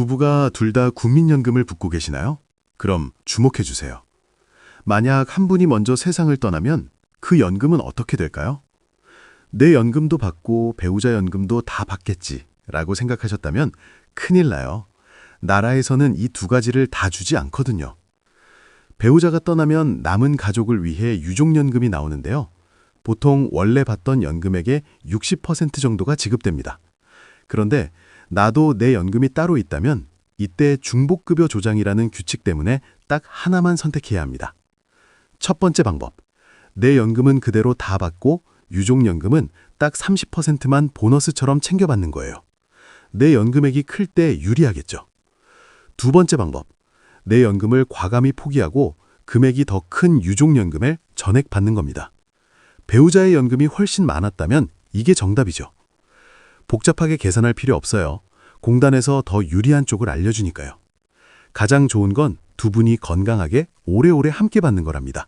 부부가 둘 다 국민연금을 붓고 계시나요? 그럼 주목해 주세요. 만약 한 분이 먼저 세상을 떠나면 그 연금은 어떻게 될까요? 내 연금도 받고 배우자 연금도 다 받겠지 라고 생각하셨다면 큰일 나요. 나라에서는 이 두 가지를 다 주지 않거든요. 배우자가 떠나면 남은 가족을 위해 유족연금이 나오는데요. 보통 원래 받던 연금액의 60% 정도가 지급됩니다. 그런데 나도 내 연금이 따로 있다면 이때 중복급여 조장이라는 규칙 때문에 딱 하나만 선택해야 합니다. 첫 번째 방법. 내 연금은 그대로 다 받고 유족연금은 딱 30%만 보너스처럼 챙겨받는 거예요. 내 연금액이 클 때 유리하겠죠. 두 번째 방법. 내 연금을 과감히 포기하고 금액이 더 큰 유족연금을 전액 받는 겁니다. 배우자의 연금이 훨씬 많았다면 이게 정답이죠. 복잡하게 계산할 필요 없어요. 공단에서 더 유리한 쪽을 알려주니까요. 가장 좋은 건 두 분이 건강하게 오래오래 함께 받는 거랍니다.